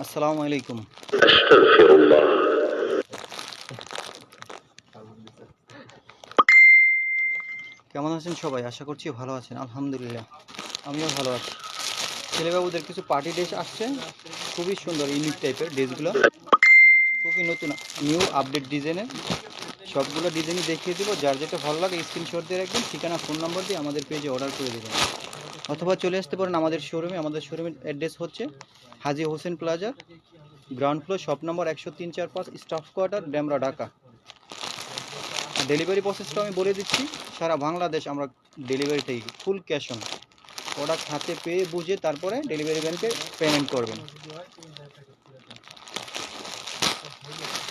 আসসালামু আলাইকুম। কেমন আছেন সবাই? আশা করছি ভালো আছেন আলহামদুলিল্লাহ। আমিও ভালো আছি। ছেলেবাবুদের কিছু পার্টি ড্রেস আসছে। খুবই সুন্দর ইউনিক টাইপের ড্রেসগুলো খুবই নতুন নিউ আপডেট ডিজাইনের সবগুলো ডিজাইন দেখিয়ে দেবো। যার যেটা ভালো লাগে স্ক্রিনশট দিয়ে রাখবেন। ঠিকানা ফোন নম্বর দিয়ে আমাদের পেজে অর্ডার করে দেবেন। অথবা চলে আসতে পারেন আমাদের শোরুমে আমাদের শোরুমের অ্যাড্রেস হচ্ছে Haji Hossain plaza ground floor shop number একশো তিন চার পাঁচ staff quarter Demra, Dhaka. Delivery প্রসেসটা আমি বলে দিচ্ছি, সারা বাংলাদেশ আমরা ডেলিভারিটাই ফুল ক্যাশ অন প্রোডাক্ট হাতে পেয়ে বুঝে তারপরে ডেলিভারি ম্যানকে পেমেন্ট করবেন।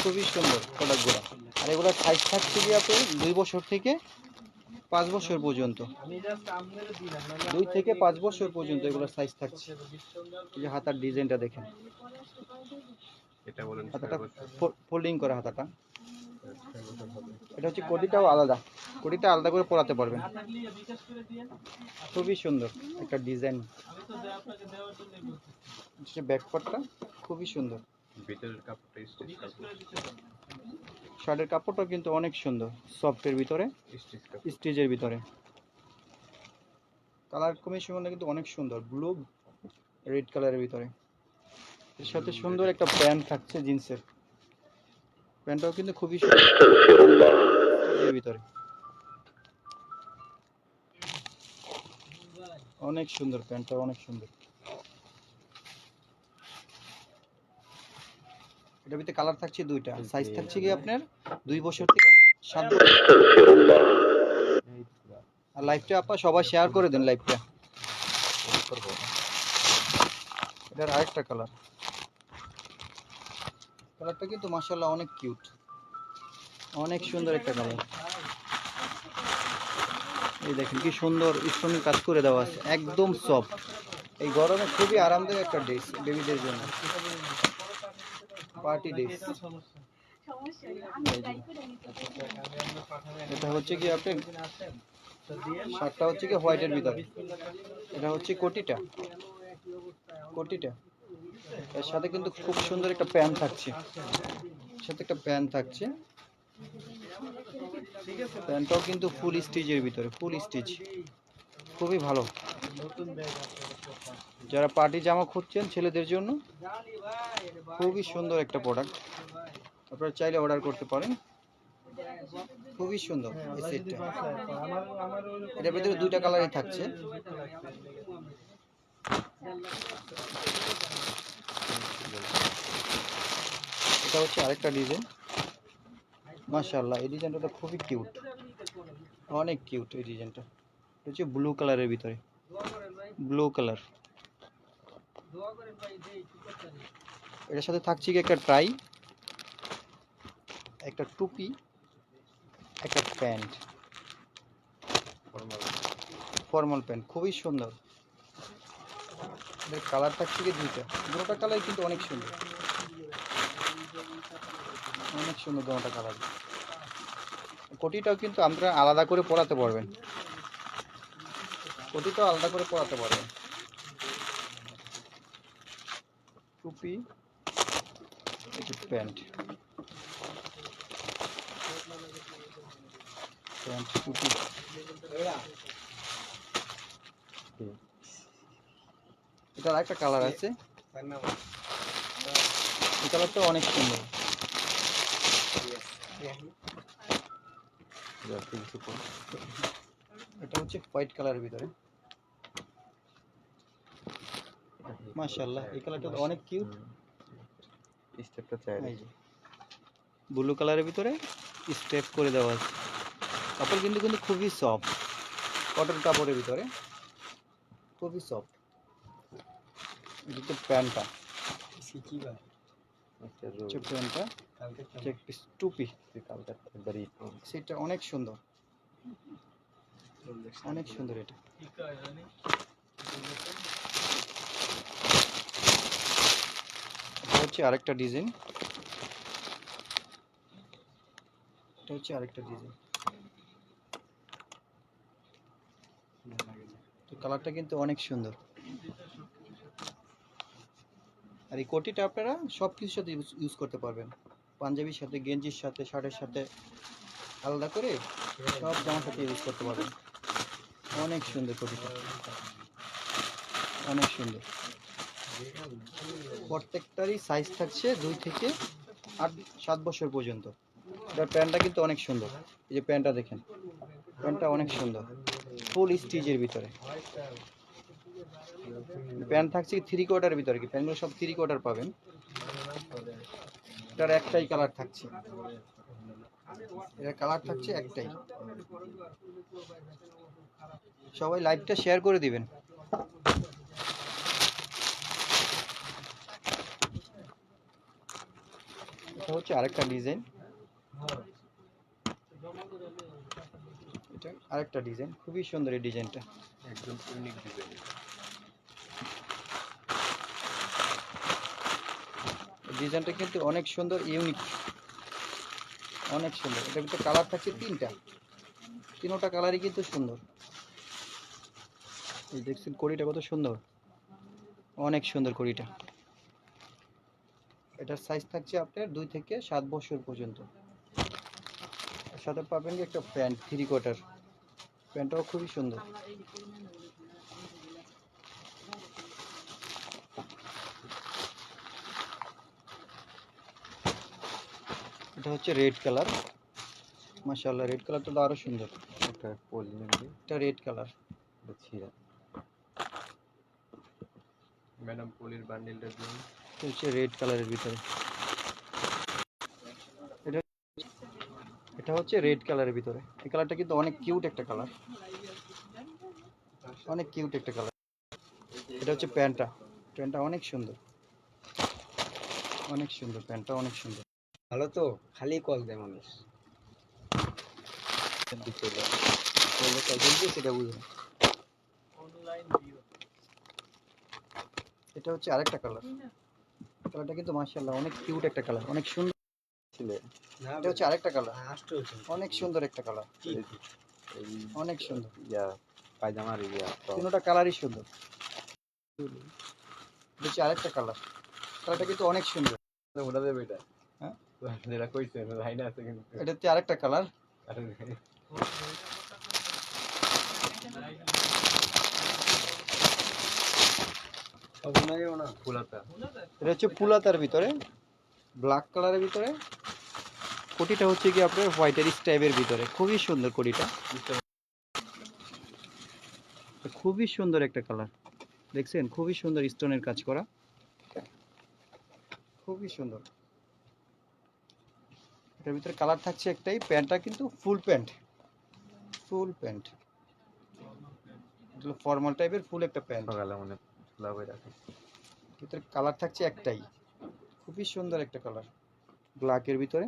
খুবই সুন্দর প্রোডাক্টগুলো আর এগুলোর সাইজ থাকছে কি আপনি দুই বছর থেকে পাঁচ বছর পর্যন্ত। দুই থেকে পাঁচ বছর পর্যন্ত এগুলোর সাইজ থাকছে। এই যে হাতার ডিজাইনটা দেখেন। এটা বলেন হাতাটা ফোল্ডিং করা হাতাটা। এটা হচ্ছে কোটিটাও আলাদা। কোটিটা আলাদা করে পরাতে পারবেন। খুবই সুন্দর একটা ডিজাইন ব্যাকপার্টটা খুবই সুন্দর। ভিতরের কাপড়টা শার্টের কাপড়টাও কিন্তু অনেক সুন্দর সফটের ভিতরে স্টিচের ভিতরে। কালার কমিশন কিন্তু অনেক সুন্দর ব্লু রেড কালারের ভিতরে। এর সাথে সুন্দর একটা প্যান্ট থাকছে জিন্সের। প্যান্টটাও কিন্তু খুবই সুন্দর। ভিতরে। অনেক সুন্দর প্যান্টটা অনেক সুন্দর। এটার ভিতরে কালার থাকছে দুইটা। সাইজ থাকছে কি আপনার? দুই বছর থেকে সাত আর লাইভটা আপা সবাই শেয়ার করে দেন লাইভটা এটার আরেকটা কালার কালারটা কিন্তু মাসাল্লাহ অনেক কিউট অনেক সুন্দর একটা কালার এই দেখেন কি সুন্দর স্টোন কাজ করে দেওয়া আছে। একদম সফট এই গরমে খুবই আরামদায়ক একটা ড্রেস বেবিদের জন্য। পার্টি ড্রেস এটা হচ্ছে কি আপনি? শার্টটা হচ্ছে কি হোয়াইটের ভিতরে। এটা হচ্ছে কোটিটা। কোটিটা। এর সাথে কিন্তু খুব সুন্দর একটা প্যান্ট থাকছে। সাথে একটা প্যান্ট থাকছে। প্যান্টটাও কিন্তু ফুল স্টিচের ভিতরে ফুল স্টিচ। খুবই ভালো। যারা পার্টি জামা খুঁজছেন ছেলেদের জন্য, খুবই সুন্দর একটা প্রোডাক্ট আপনারা চাইলে অর্ডার করতে পারেন। খুবই সুন্দর এই সেটটা এটার ভিতরে দুইটা কালারই থাকছে। এটা হচ্ছে আরেকটা ডিজাইন মাশাআল্লাহ, এই ডিজাইনটা তো খুবই কিউট অনেক কিউট এই ডিজাইনটা হচ্ছে ব্লু কালারের ভিতরে। Blue colour. এটার সাথে থাকছে কি একটা ট্রাই একটা টুপি একটা প্যান্ট। ফর্মাল। প্যান্ট খুবই সুন্দর। কালার থাকছে কি দুইটা। দুটোটা কালার কিন্তু অনেক সুন্দর। অনেক সুন্দর দুটোটা কালার। কোটিটাও কিন্তু আপনারা আলাদা করে পরাতে পারবেন। কোটিটাও আলাদা করে পরাতে পারে। টুপি একটু প্যান্ট। প্যান্ট টুপি। এটার একটা কালার আছে। এই কালারটা অনেক সুন্দর। এটা হচ্ছে হোয়াইট কালারের ভিতরে। মাশাআল্লাহ এই কালারটা তো অনেক কিউট স্টেপটা চাই এই যে ব্লু কালারের ভিতরে স্টেপ করে দেওয়া আছে। কাপড় কিন্তু কিন্তু খুবই সফট কটন কাপড়ের ভিতরে খুবই সফট এটা তো প্যান্টটা প্যান্টটা চেক টুপি। সেটা অনেক সুন্দর। অনেক সুন্দর এটা। হচ্ছে আরেকটা ডিজাইন। এটা হচ্ছে আরেকটা ডিজাইন। তো কালারটা কিন্তু অনেক সুন্দর। আর এই কোটিটা আপনারা সব কিছুর সাথে ইউজ করতে পারবেন। পাঞ্জাবির সাথে, গেঞ্জির সাথে, শার্টের সাথে আলাদা করে সব জামার সাথে ইউজ করতে পারবেন। অনেক সুন্দর কোটিটা অনেক সুন্দর। প্রত্যেকটারই সাইজ থাকছে দুই থেকে আট, সাত বছর পর্যন্ত। এটার প্যান্টটা কিন্তু অনেক সুন্দর। এই যে প্যান্টটা দেখেন, প্যান্টটা অনেক সুন্দর। ফুল স্টিচের ভিতরে। প্যান্ট থাকছে থ্রি কোয়ার্টার ভিতরে। কি প্যান্টগুলো সব থ্রি কোয়ার্টার পাবেন। এটার একটাই কালার থাকছে। এটার কালার থাকছে একটাই। সবাই লাইভটা শেয়ার করে দিবেন। এটা হচ্ছে আরেকটা ডিজাইন এটা আরেকটা ডিজাইন খুবই সুন্দর এই ডিজাইনটা একদম ইউনিক ডিজাইন ডিজাইনটা কিন্তু অনেক সুন্দর ইউনিক অনেক সুন্দর। এটার ভিতরে কালার থাকছে তিনটা। তিনোটা কালারই কিন্তু সুন্দর। এই দেখছেন কড়িটা কত সুন্দর। অনেক সুন্দর কড়িটা। এটার সাইজ থাকছে আপনার দুই থেকে সাত বছর পর্যন্ত। সাথে পাবেন একটা প্যান্ট থ্রি কোয়ার্টার প্যান্টটাও খুবই সুন্দর। এটা হচ্ছে রেড কালার মাশাআল্লাহ রেড কালারটা তো আরও সুন্দর। একটা এটা রেড কালার ছিঁড়া। ম্যাডাম পলির বান্ডিলটা দিন। হচ্ছে রেড কালারের ভিতরে। এটা এটা হচ্ছে রেড কালারের ভিতরে। এই কালারটা কিন্তু অনেক কিউট একটা কালার অনেক কিউট একটা কালার এটা হচ্ছে প্যান্টটা। প্যান্টটা অনেক সুন্দর। অনেক সুন্দর প্যান্টটা অনেক সুন্দর। ভালো তো? খালি কল দেয় মানুষ। সেটা বুঝবে এটা হচ্ছে আরেকটা কালার কালারটা কিন্তু মাশাআল্লাহ অনেক কিউট একটা কালার অনেক সুন্দর ছিল। এটা হচ্ছে আরেকটা কালার অনেক সুন্দর একটা কালার অনেক সুন্দর। ইয়া পায়জামার ইয়া তিনোটা কালারই সুন্দর। হচ্ছে আরেকটা কালার কালারটা কিন্তু অনেক সুন্দর। ওটা দেবে এটা হ্যাঁ? যেটা কইছে লাইনে আছে কিন্তু এটা হচ্ছে আরেকটা কালার আরে সব নাইও না? ফুলাতা। এটা হচ্ছে পুলাতার ভিতরে ব্ল্যাক কালারের ভিতরে। কোটিটা হচ্ছে কি আপনার হোয়াইটের স্টাইপের ভিতরে। খুবই সুন্দর কোটিটা। খুবই সুন্দর একটা কালার দেখছেন? খুবই সুন্দর স্টোনের কাজ করা। খুবই সুন্দর। এটার ভিতরে কালার থাকছে একটাই প্যান্টটা কিন্তু full pant. Full pant. Formal টাইপের ফুল একটা প্যান্ট। সকালে মনে হয়ে রাখে ভিতরে কালার থাকছে একটাই। খুবই সুন্দর একটা কালার ব্ল্যাকের ভিতরে।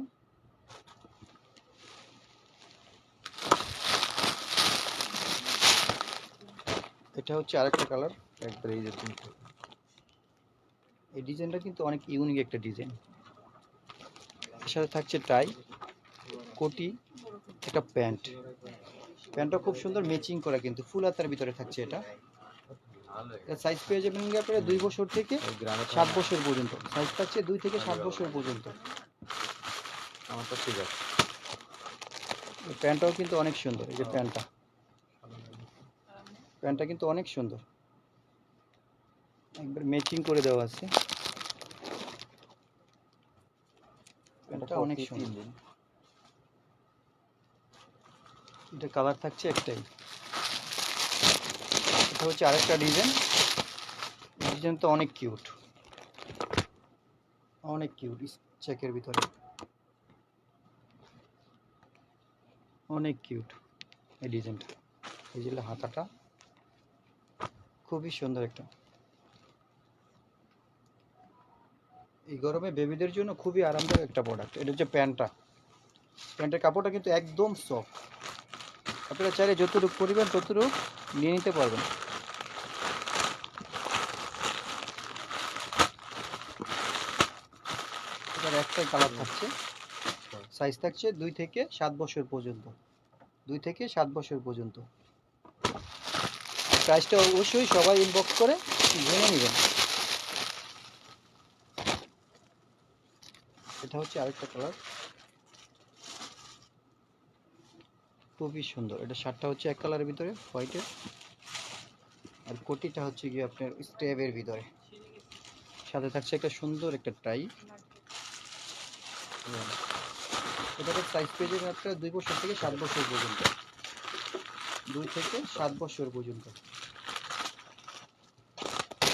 এটা হচ্ছে আরেকটা কালার একবার এই যে এই ডিজাইনটা কিন্তু অনেক ইউনিক একটা ডিজাইন সাথে থাকছে টাই কোটি একটা প্যান্ট। প্যান্টটা খুব সুন্দর ম্যাচিং করা কিন্তু ফুল হাতার ভিতরে থাকছে এটা। সাইজ পেয়ে যাবেন আপনারা দুই বছর থেকে সাত বছর পর্যন্ত। সাইজ থাকছে দুই থেকে সাত বছর পর্যন্ত। আমার তো ঠিক আছে। প্যান্টটাও কিন্তু অনেক সুন্দর এই যে প্যান্টটা। প্যান্টটা কিন্তু অনেক সুন্দর। একবার ম্যাচিং করে দেওয়া আছে। প্যান্টটা অনেক সুন্দর। এটা কালার থাকছে একটাই। এটা হচ্ছে আরেকটা ডিজাইন ডিজাইন তো অনেক কিউট অনেক কিউট চেকের ভিতরে। অনেক কিউট এই ডিজাইনটা এই যে হাতাটা। খুবই সুন্দর একটা। এই গরমে বেবিদের জন্য খুবই আরামদায়ক একটা প্রোডাক্ট এটা হচ্ছে প্যান্টটা। প্যান্টের কাপড়টা কিন্তু একদম সফট আপনারা চাইলে যতটুকু পরিমাণ ততটুকু নিয়ে নিতে পারবেন। একটাই কালার থাকছে। সাইজ থাকছে দুই থেকে সাত বছর পর্যন্ত। দুই থেকে সাত বছর পর্যন্ত। প্রাইসটা অবশ্যই সবাই ইনবক্স করে জেনে নেবেন। এটা হচ্ছে আরেকটা কালার খুবই সুন্দর। এটা শার্টটা হচ্ছে এক কালারের ভিতরে হোয়াইটের আর কোটিটা হচ্ছে গিয়ে আপনার স্টেপের ভিতরে। সাথে থাকছে একটা সুন্দর একটা টাই এটাকে সাইজ পেয়ে আপনার দুই বছর থেকে সাত বছর পর্যন্ত। দুই থেকে সাত বছর পর্যন্ত।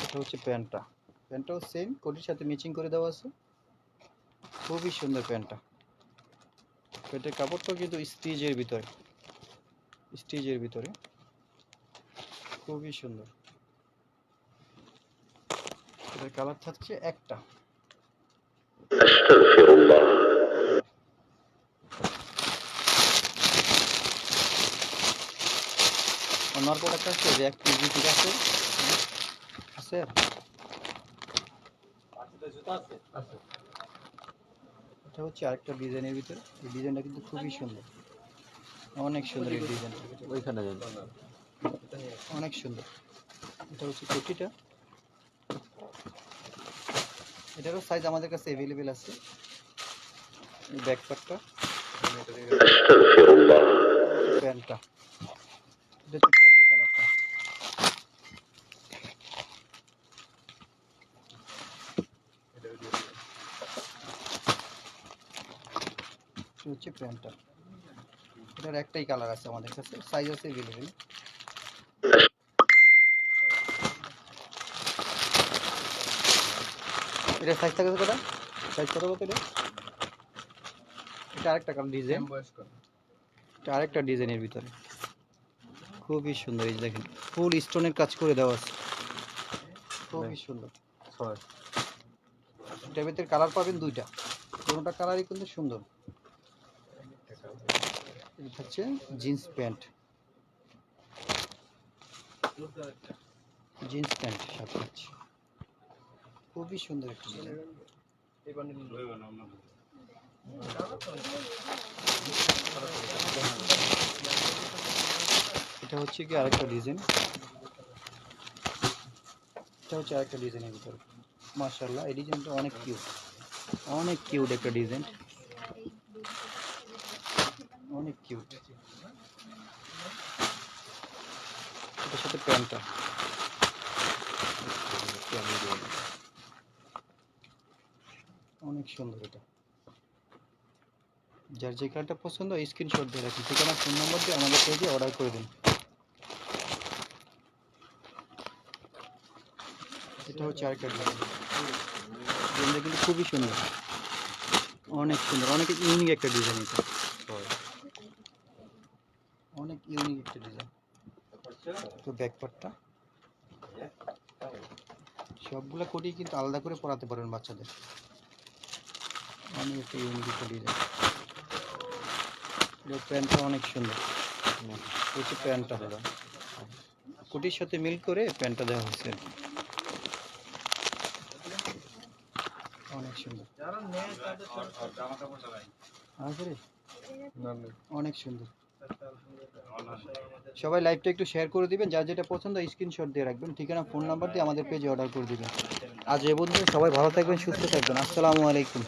এটা হচ্ছে প্যান্টটা। প্যান্টটাও সেম কোটির সাথে ম্যাচিং করে দেওয়া আছে। খুবই সুন্দর প্যান্টটা। প্যান্টের কাপড়টাও কিন্তু স্টিজের ভিতরে। স্টিজের ভিতরে। খুবই সুন্দর। এটার কালার থাকছে একটা। অন্য একটা আছে যে এক কেজি ঠিক আছে? আছে? জুতা আছে? আছে। এটা হচ্ছে আরেকটা ডিজাইনের ভিতরে। এই ডিজাইনটা কিন্তু খুবই সুন্দর। অনেক সুন্দর এই ডিজাইনটা। ওইখানে অনেক সুন্দর। এটা হচ্ছে কুটিটা এটারও সাইজ আমাদের কাছে অ্যাভেলেবেল আছে। ব্যাকপ্যাকটা প্যান্টটা। প্যান্টটা এটার একটাই কালার আছে আমাদের কাছে সাইজ আছে অ্যাভেলেবেল এটা সাইজ থাকে কত? সাইজ কত কত এটা? আরেকটা কালার ডিজাইন এটা আরেকটা ডিজাইনের ভিতরে। খুবই সুন্দর এই দেখেন ফুল স্টোনের কাজ করে দেওয়া আছে। খুবই সুন্দর। ছয় এটার ভিতরে কালার পাবেন দুইটা। কোনোটা কালারই কিন্তু সুন্দর। হচ্ছে জিন্স প্যান্ট। জিন্স প্যান্ট সাথে হচ্ছে খুবই সুন্দর একটা এটা হচ্ছে কি আরেকটা ডিজাইন। এটা হচ্ছে আরেকটা ডিজাইনের ভিতরে। মাশাআল্লাহ, এই ডিজাইনটা অনেক কিউট অনেক কিউট একটা ডিজাইন। অনেক কিউট এটার সাথে প্যান্টটা। অনেক সুন্দর এটা। যার যে কালারটা পছন্দ স্ক্রিনশট দিয়ে রাখুন। ঠিকানা ফোন নম্বর দিয়ে আমাদের পেজে অর্ডার করে দিন। এটা হচ্ছে আরেকটা ডিজাইন কিন্তু খুবই সুন্দর। অনেক সুন্দর, অনেক ইউনিক একটা ডিজাইন এটা অনেক ইউনিক একটা ডিজাইন তো ব্যাকপার্টটা। সবগুলা কোটি কিন্তু আলাদা করে পরাতে পারবেন বাচ্চাদের। অনেক একটা একটা ডিজাইন এটার প্যান্টটা অনেক সুন্দর। হচ্ছে প্যান্টটা দাদা কোটির সাথে মিল করে প্যান্টটা দেওয়া হয়েছে। অনেক সুন্দর। আছে রে? অনেক সুন্দর। সবাই লাইভটা একটু শেয়ার করে দিবেন, যার যেটা পছন্দ স্ক্রিনশট দিয়ে রাখবেন, ঠিকানা ফোন নাম্বার দিয়ে আমাদের পেজে অর্ডার করে দিবেন। আজ এ পর্যন্ত সবাই ভালো থাকবেন, সুস্থ থাকবেন। আসসালামু আলাইকুম।